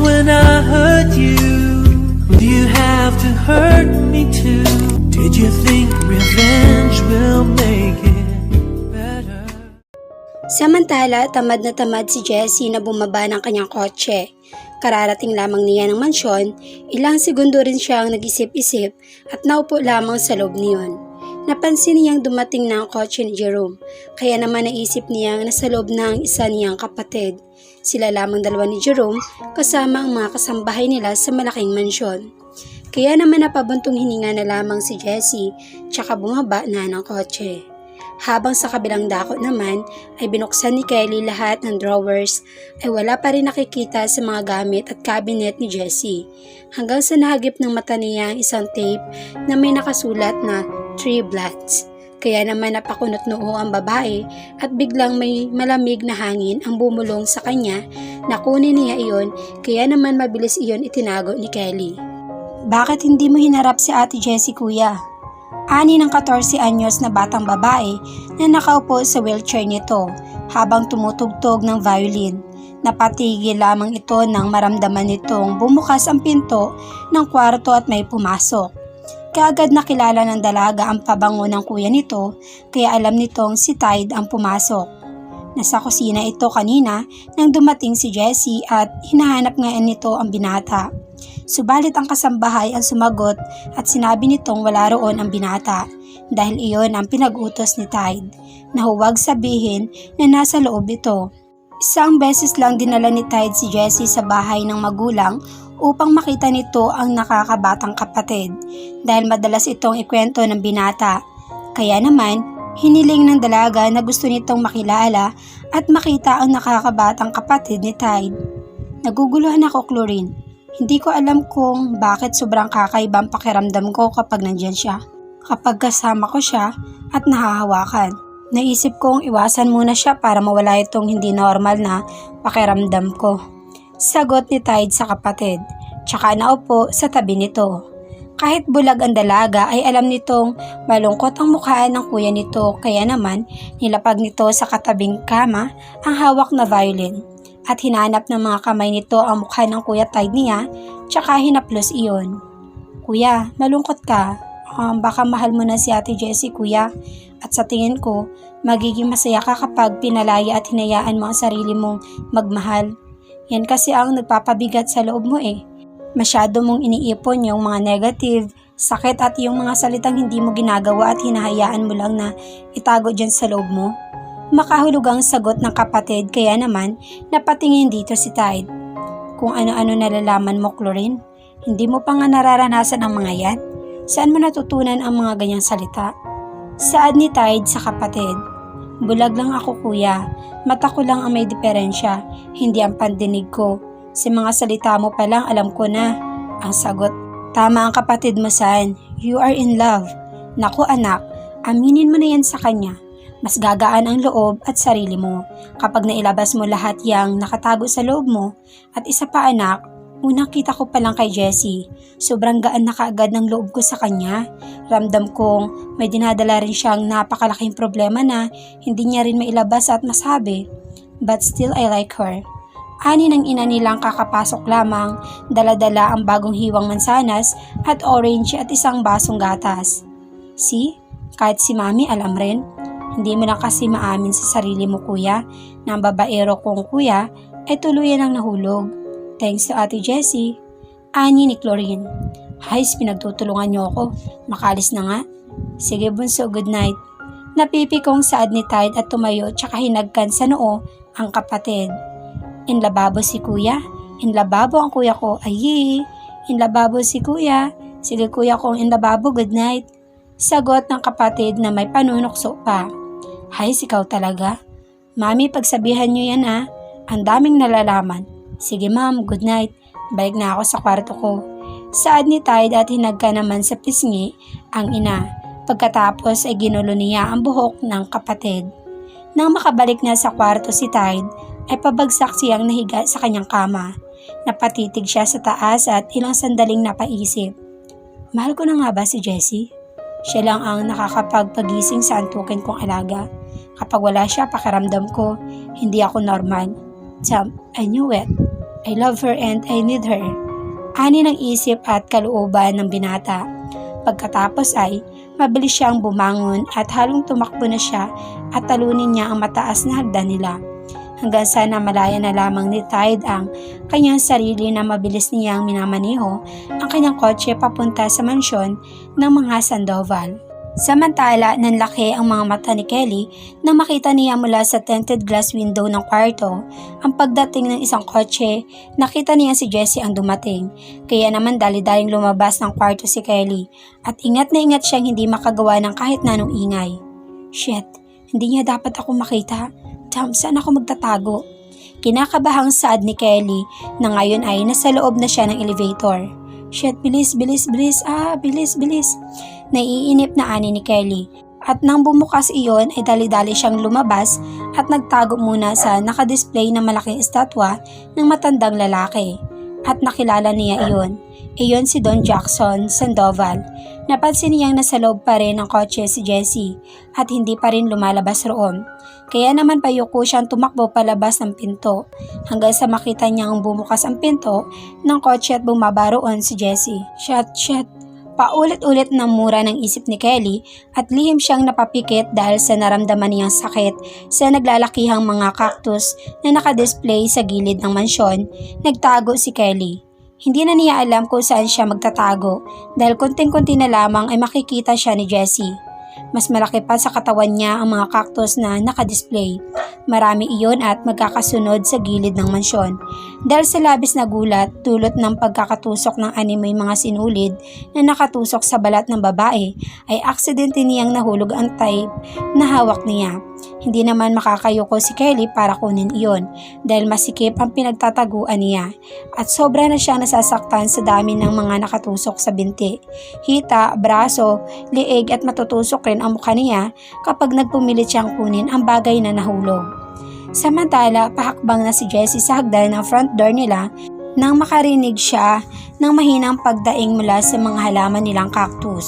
when I hurt you? Do you have to hurt me too? Did you think revenge will make it better? Samantala, tamad na tamad si Jessie na bumaba ng kanyang kotse. Kararating lamang niya ng mansyon, ilang segundo rin siyang nag-isip-isip at naupo lamang sa loob niyon. Napansin niyang dumating na ang kotse ni Jerome, kaya naman naisip niyang nasa loob na ang isa niyang kapatid. Sila lamang dalawa ni Jerome kasama ang mga kasambahay nila sa malaking mansyon. Kaya naman napabuntong hininga na lamang si Jessie, tsaka bumaba na ng kotse. Habang sa kabilang dako naman ay binuksan ni Kelly lahat ng drawers ay wala pa rin nakikita sa mga gamit at cabinet ni Jessie. Hanggang sa nahagip ng mata niya ang isang tape na may nakasulat na Three Bloods. Kaya naman napakunot noo ang babae at biglang may malamig na hangin ang bumulong sa kanya na kunin niya iyon kaya naman mabilis iyon itinago ni Kelly. Bakit hindi mo hinarap si ate Jessie kuya? Ani ng 14 anyos na batang babae na nakaupo sa wheelchair nito habang tumutugtog ng violin. Napatigil lamang ito nang maramdaman nitong bumukas ang pinto ng kwarto at may pumasok. Kaagad nakilala ng dalaga ang pabango ng kuya nito kaya alam nitong si Tide ang pumasok. Nasa kusina ito kanina nang dumating si Jessie at hinahanap nga nito ang binata. Subalit ang kasambahay ang sumagot at sinabi nitong wala roon ang binata dahil iyon ang pinag-utos ni Tide na huwag sabihin na nasa loob ito. Isang beses lang dinala ni Tide si Jessie sa bahay ng magulang upang makita nito ang nakakabatang kapatid dahil madalas itong ikwento ng binata. Kaya naman, hiniling ng dalaga na gusto nitong makilala at makita ang nakakabatang kapatid ni Tide. Naguguluhan ako, Chlorine. Hindi ko alam kung bakit sobrang kakaiba ang pakiramdam ko kapag nandyan siya. Kapag kasama ko siya at nahahawakan. Naisip kong iwasan muna siya para mawala itong hindi normal na pakiramdam ko. Sagot ni Tide sa kapatid. Tsaka naupo sa tabi nito. Kahit bulag ang dalaga ay alam nitong malungkot ang mukha ng kuya nito kaya naman nilapag nito sa katabing kama ang hawak na violin at hinanap ng mga kamay nito ang mukha ng kuya Tide niya tsaka hinaplos iyon. Kuya, malungkot ka. Um, baka mahal mo na si ate Jessie kuya at sa tingin ko magiging masaya ka kapag pinalaya at hinayaan mo ang sarili mong magmahal. Yan kasi ang nagpapabigat sa loob mo eh. Masyado mong iniipon yung mga negative, sakit at yung mga salitang hindi mo ginagawa at hinahayaan mo lang na itago dyan sa loob mo. Makahulog ang sagot ng kapatid kaya naman napatingin dito si Tide. Kung ano-ano nalalaman mo, Chlorine, hindi mo pa nga nararanasan ang mga yan. Saan mo natutunan ang mga ganyang salita? Saad ni Tide sa kapatid. Bulag lang ako kuya, mata ko lang ang may diferensya, hindi ang pandinig ko. Sa mga salita mo pa lang alam ko na. Ang sagot, tama ang kapatid mo San, you are in love. Naku anak, aminin mo na yan sa kanya. Mas gagaan ang loob at sarili mo kapag nailabas mo lahat yang nakatago sa loob mo. At isa pa anak, unang kita ko pa lang kay Jessie. Sobrang gaan na kaagad ng loob ko sa kanya. Ramdam kong may dinadala rin siyang napakalaking problema na hindi niya rin mailabas at masabi. But still I like her. Ani ng ina nilang kakapasok lamang, daladala ang bagong hiwang mansanas at orange at isang basong gatas. See? Kahit si mami alam rin. Hindi mo na kasi maamin sa sarili mo kuya na ang babaero kong kuya ay tuluyan ang nahulog. Thanks to Ate Jessie. Ani ni Chlorine. Hays, pinagtutulungan niyo ako. Makalis na nga. Sige bunso, good night. Napipi kong saad ni Tide at tumayo tsaka hinagkan sa noo ang kapatid. In lababo si kuya. In lababo ang kuya ko. Ayi. In lababo si kuya. Sige kuya kong in lababo, good night. Sagot ng kapatid na may panunokso pa. Hay, sikaw talaga. Mami, pagsabihan niyo yan ah. Ang daming nalalaman. Sige ma'am, good night. Balik na ako sa kwarto ko. Saad ni Tide at hinagka naman sa pisngi ang ina. Pagkatapos ay ginulo niya ang buhok ng kapatid. Nang makabalik na sa kwarto si Tide, ay pabagsak siyang nahiga sa kanyang kama. Napatitig siya sa taas at ilang sandaling napaisip. Mahal ko na nga ba si Jessie? Siya lang ang nakakapagpagising sa antukin kong alaga. Kapag wala siya, pakiramdam ko, hindi ako normal. Cham, I knew it. I love her and I need her. Ani ng isip at kalooban ng binata. Pagkatapos ay, mabilis siyang bumangon at halong tumakbo na siya at talunin niya ang mataas na hagdan nila. Hanggang sa namalaya na lamang ni Tide ang kanyang sarili na mabilis niyang minamaniho ang kanyang kotse papunta sa mansyon ng mga Sandoval. Samantala, nanlaki ang mga mata ni Kelly nang makita niya mula sa tinted glass window ng kwarto ang pagdating ng isang kotse, nakita niya si Jessie ang dumating. Kaya naman dali-daling lumabas ng kwarto si Kelly at ingat na ingat siyang hindi makagawa ng kahit nanong ingay. Shit, hindi niya dapat ako makita. Damn, saan ako magtatago? Kinakabahang saad ni Kelly na ngayon ay nasa loob na siya ng elevator. Shit, bilis, bilis, bilis, ah, bilis, bilis. Naiinip na ani ni Kelly. At nang bumukas iyon ay dali-dali siyang lumabas at nagtago muna sa nakadisplay na malaking estatwa ng matandang lalaki. At nakilala niya iyon. Iyon si Don Jackson Sandoval. Napansin niyang nasa loob pa rin ng kotse si Jessie at hindi pa rin lumalabas roon. Kaya naman payuko siyang tumakbo palabas ng pinto hanggang sa makita niyang bumukas ang pinto ng kotse at bumaba roon si Jessie. Shit, shit. Paulit-ulit na mura ng isip ni Kelly at lihim siyang napapikit dahil sa naramdaman niyang sakit sa naglalakihang mga cactus na nakadisplay sa gilid ng mansyon, nagtago si Kelly. Hindi na niya alam kung saan siya magtatago dahil konting-konti na lamang ay makikita siya ni Jessie. Mas malaki pa sa katawan niya ang mga cactus na nakadisplay. Marami iyon at magkakasunod sa gilid ng mansyon. Dahil sa labis na gulat, tulot ng pagkakatusok ng animoy mga sinulid na nakatusok sa balat ng babae, ay aksidente niyang nahulog ang type na hawak niya. Hindi naman makakayoko si Kelly para kunin iyon dahil masikip ang pinagtataguan niya at sobra na siya nasasaktan sa dami ng mga nakatusok sa binti. Hita, braso, liig at matutusok rin ang mukha niya kapag nagpumilit siyang kunin ang bagay na nahulog. Samantala, pahakbang na si Jessie sa hagdan ng front door nila nang makarinig siya ng mahinang pagdaing mula sa mga halaman nilang cactus.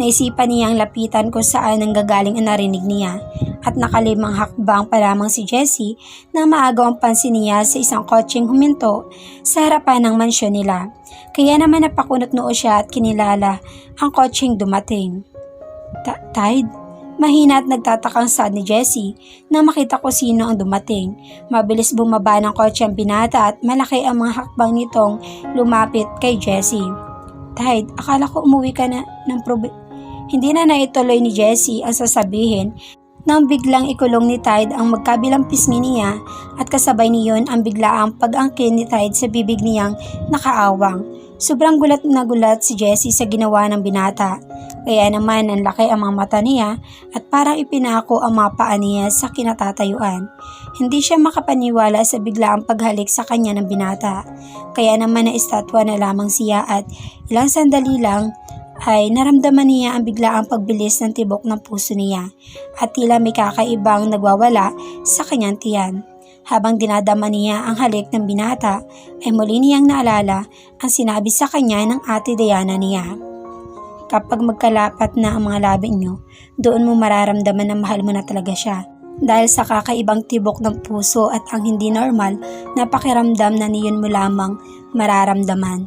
Naisipan niyang lapitan kung saan nanggagaling ang narinig niya at nakalimang hakbang pa lamang si Jessie na maagaw ang pansin niya sa isang kotseng huminto sa harapan ng mansyon nila. Kaya naman napakunot noo siya at kinilala ang kotseng dumating. Ta- Tide? Mahina at nagtatakang sad ni Jessie na makita ko sino ang dumating. Mabilis bumaba ng kotse ang binata at malaki ang mga hakbang nitong lumapit kay Jessie. Tide, akala ko umuwi ka na ng probi... Hindi na naituloy ni Jessie ang sasabihin nang biglang ikulong ni Tide ang magkabilang pisngi niya at kasabay niyon ang biglaang pag-angkin ni Tide sa bibig niyang nakaawang. Sobrang gulat na gulat si Jessie sa ginawa ng binata. Kaya naman ang laki ang mga mata niya at parang ipinako ang mga paa niya sa kinatatayuan. Hindi siya makapaniwala sa biglaang paghalik sa kanya ng binata. Kaya naman na estatwa na lamang siya at ilang sandali lang ay naramdaman niya ang biglaang pagbilis ng tibok ng puso niya at tila may kakaibang nagwawala sa kanyang tiyan. Habang dinadama niya ang halik ng binata, ay muli niyang naalala ang sinabi sa kanya ng ate Diana niya. Kapag magkalapat na ang mga labi niyo, doon mo mararamdaman na mahal mo na talaga siya. Dahil sa kakaibang tibok ng puso at ang hindi normal na pakiramdam na niyon mo lamang mararamdaman.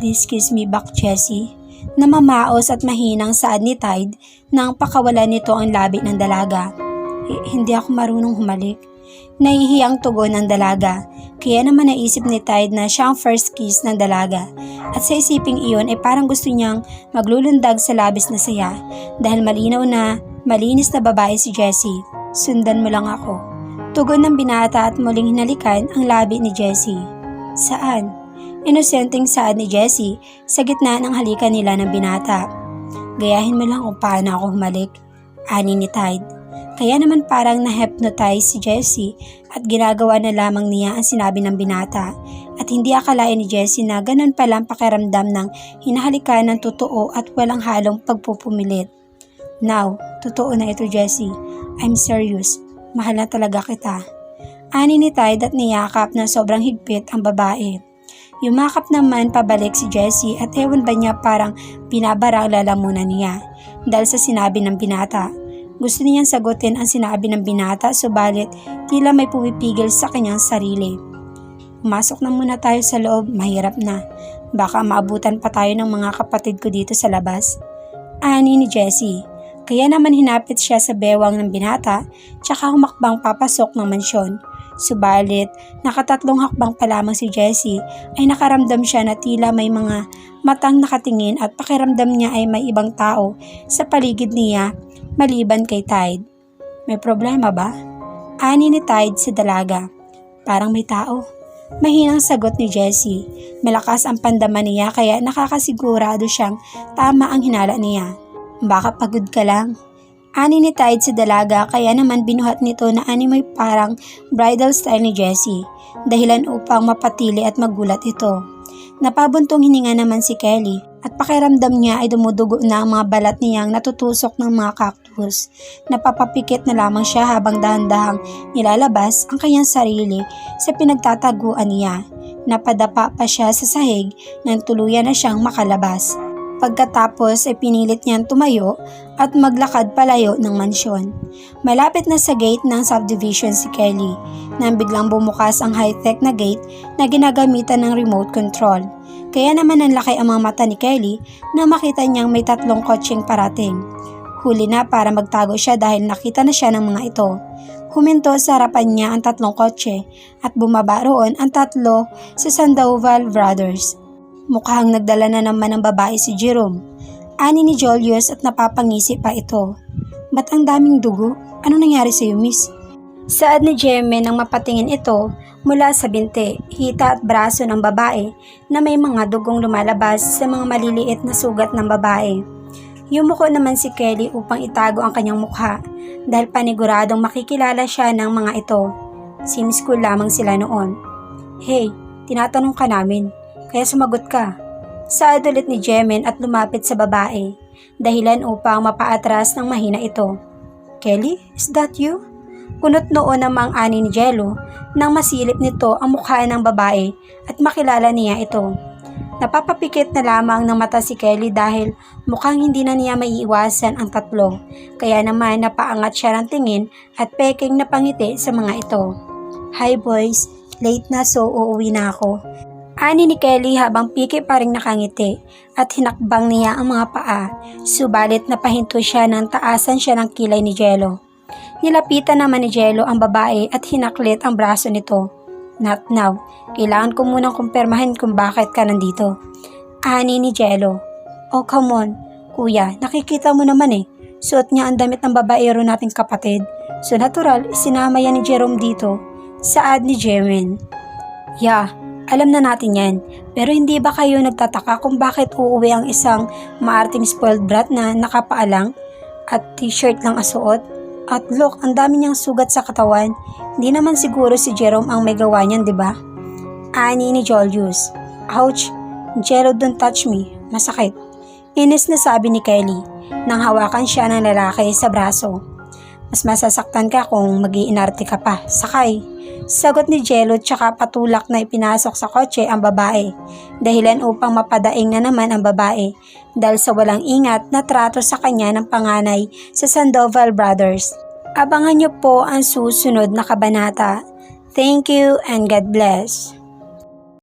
Please kiss me back, Jessie. Namamaos at mahinang saad ni Tide nang pakawalan nito ang labi ng dalaga. "H- hindi ako marunong humalik. Nahihiyang tugon ng dalaga. Kaya naman naisip ni Tide na siya ang first kiss ng dalaga. At sa isiping iyon ay parang gusto niyang maglulundag sa labis na saya dahil malinaw na malinis na babae si Jessie. Sundan mo lang ako. Tugon ng binata at muling hinalikan ang labi ni Jessie. Saan? Inosenteng saad ni Jessie sa gitna ng halikan nila ng binata. Gayahin mo lang kung paano ako humalik. Ani ni Tide. Kaya naman parang na-hypnotize si Jessie at ginagawa na lamang niya ang sinabi ng binata at hindi akalain ni Jessie na ganun pala ang pakiramdam ng hinahalikan ng totoo at walang halong pagpupumilit. Now, totoo na ito Jessie. I'm serious. Mahal na talaga kita. Ani ni Tide at niyakap na sobrang higpit ang babae. Yumakap naman pabalik si Jessie at ewan ba niya parang binabara ang lalamunan niya dahil sa sinabi ng binata. Gusto niyang sagutin ang sinabi ng binata subalit tila may pumipigil sa kanyang sarili. pumasok na muna tayo sa loob, mahirap na. Baka maabutan pa tayo ng mga kapatid ko dito sa labas. Ani ni Jessie. Kaya naman hinapit siya sa bewang ng binata, tsaka humakbang papasok ng mansyon. Subalit, nakatatlong hakbang pa lamang si Jessie ay nakaramdam siya na tila may mga matang nakatingin at pakiramdam niya ay may ibang tao sa paligid niya maliban kay Tide. May problema ba? Ani ni Tide sa dalaga. Parang may tao. Mahinang sagot ni Jessie. Malakas ang pandaman niya kaya nakakasigurado siyang tama ang hinala niya. Baka pagod ka lang. Ani ni Tide sa dalaga kaya naman binuhat nito na ani may parang bridal style ni Jessie. Dahilan upang mapatili at magulat ito. Napabuntong hininga naman si Kelly at pakiramdam niya ay dumudugo na ang mga balat niyang natutusok ng mga cactus. Napapapikit na lamang siya habang dahan-dahang nilalabas ang kanyang sarili sa pinagtataguan niya. Napadapa pa siya sa sahig nang tuluyan na siyang makalabas. Pagkatapos ay pinilit niyang tumayo at maglakad palayo ng mansyon. Malapit na sa gate ng subdivision si Kelly nang biglang bumukas ang high-tech na gate na ginagamitan ng remote control. Kaya naman nanlaki ang mga mata ni Kelly na makita niyang may tatlong kotseng parating. Huli na para magtago siya dahil nakita na siya ng mga ito. Huminto sa harapan niya ang tatlong kotse at bumaba roon ang tatlo sa Sandoval Brothers. Mukhang nagdala na naman ng babae si Jerome. Ani ni Julius at napapangisi pa ito. Ba't ang daming dugo? Anong nangyari sa iyo, miss? Saad ni Jemme nang mapatingin ito mula sa binti, hita at braso ng babae na may mga dugong lumalabas sa mga maliliit na sugat ng babae. Yumuko naman si Kelly upang itago ang kanyang mukha dahil paniguradong makikilala siya ng mga ito. Sim school lamang sila noon. Hey, tinatanong ka namin, kaya sumagot ka. Saad ulit ni Jemen at lumapit sa babae, dahilan upang mapaatras ng mahina ito. Kelly, is that you? Kunot noon namang ani ni Jello nang masilip nito ang mukha ng babae at makilala niya ito. Napapapikit na lamang ng mata si Kelly dahil mukhang hindi na niya maiiwasan ang tatlo. Kaya naman napaangat siya ng tingin at peking na pangiti sa mga ito. Hi boys, late na so uuwi na ako. Ani ni Kelly habang piki pa rin nakangiti at hinakbang niya ang mga paa. Subalit napahinto siya nang taasan siya ng kilay ni Jello. Nilapitan naman ni Jello ang babae at hinaklit ang braso nito. Not now. Kailangan ko munang kumpirmahin kung bakit ka nandito. Ani ni Jello. Oh come on. Kuya, nakikita mo naman eh. Suot niya ang damit ng babaero nating kapatid. So natural, sinama yan ni Jerome dito. Saad ni Jemin. Yeah, alam na natin yan. Pero hindi ba kayo nagtataka kung bakit uuwi ang isang maarting spoiled brat na nakapaalang at t-shirt lang asuot? At look, ang dami niyang sugat sa katawan. Hindi naman siguro si Jerome ang may gawa niyan, di ba? Ani ni Julius. Ouch! Jero, don't touch me. Masakit. Inis na sabi ni Kelly nang hawakan siya ng lalaki sa braso. Mas masasaktan ka kung magiinarte ka pa. Sakay. Sagot ni Jello tsaka patulak na ipinasok sa kotse ang babae. Dahilan upang mapadaing na naman ang babae dahil sa walang ingat na trato sa kanya ng panganay sa Sandoval Brothers. Abangan niyo po ang susunod na kabanata. Thank you and God bless.